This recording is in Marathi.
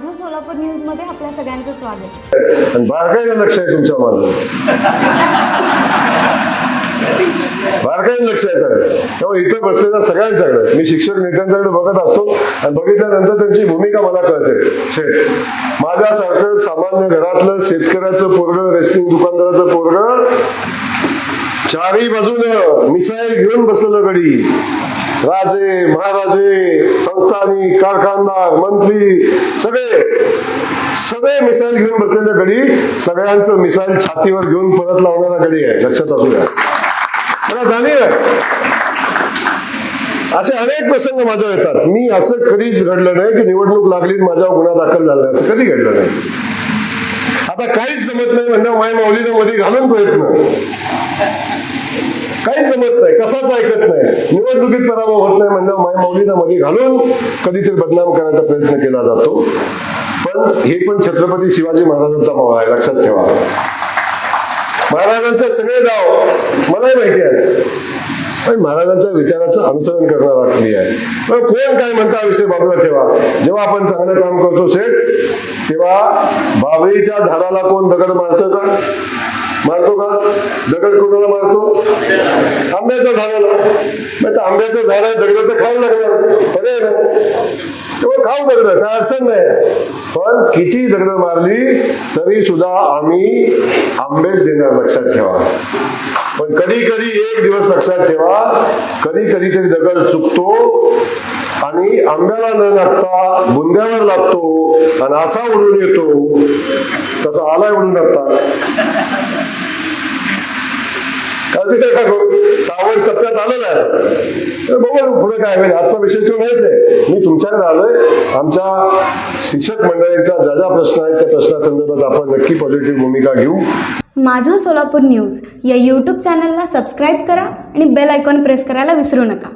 माझं सोलापूर न्यूजमध्ये आपल्या सगळ्यांचं स्वागत. आणि बारकाईनं लक्ष आहे तुमच्या माझं बारकाईनं लक्ष आहे सगळं. त्यामुळे इथं बसलेल्या सगळ्यांच्याकडे मी शिक्षक नेत्यांच्याकडे बघत असतो आणि बघितल्यानंतर त्यांची भूमिका मला कळते. शेठ माझ्यासारखं सामान्य घरातलं शेतकऱ्याचं पोरग रेस्टिंग दुकानदाराचं पोरग चारही बाजूनं मिसाईल घेऊन बसलेलं गडी. राजे महाराजे संस्थानिक कारखानदार मंत्री सगळे सगळे मिसाईल घेऊन बसलेल्या गडी सगळ्यांचं मिसाईल छातीवर घेऊन परत लावणारा गडी आहे. लक्षात असू द्या. मला जाणीव आहे. असे अनेक प्रसंग माझ्या येतात. मी असं कधीच घडलं नाही की निवडणूक लागली माझ्या माझ्यावर गुन्हा दाखल झाला असं कधी घडलं नाही. आता काहीच जमत नाही म्हणजे माय माऊलीनं मध्ये घालून प्रयत्न. काहीच जमत नाही. कसाच ऐकत नाही. निवडणुकीत पराभव होत नाही म्हणणं माय माऊलीनं मध्ये घालून कधीतरी बदनाम करण्याचा प्रयत्न केला जातो. पण हे पण छत्रपती शिवाजी महाराजांचा भाव आहे लक्षात ठेवा. महाराजांचे सगळे गाव मलाही माहिती आहे. पण महाराजांच्या विचाराचं अनुसरण करणारा मी आहे. पण कोण काय म्हणता विषय बाजूला ठेवा. जेव्हा आपण चांगलं काम करतो शेठ तेव्हा बाभळीच्या झाडाला कोण दगड मारतो का? मारतो का? दगड कोणाला मारतो? आंब्याच्या झाडाला. आंब्याचं झाड आहे दगड तर खायला लागणार. पर्याय ना? दगड काय अडचण नाही. पण किती दगड मारली तरी सुद्धा आम्ही आंबेच देणार लक्षात ठेवा. पण कधी कधी एक दिवस लक्षात ठेवा कधी कधी तरी दगड चुकतो आणि आंब्याला न लागता बुंद्यावर लागतो आणि असा उडून येतो तसा आलाय उडून लागता काळजी सावज टप्प्यात तर बघू पुढे काय होईल. आजचा विषय तो नाहीच आहे. मी तुमच्याकडे आलोय. आमच्या शिक्षक मंडळीचा ज्या ज्या प्रश्न आहेत त्या प्रश्नासंदर्भात आपण नक्की पॉझिटिव्ह भूमिका घेऊ. माझं सोलापूर न्यूज या यूट्यूब चॅनलला सबस्क्राईब करा आणि बेल आयकॉन प्रेस करायला विसरू नका.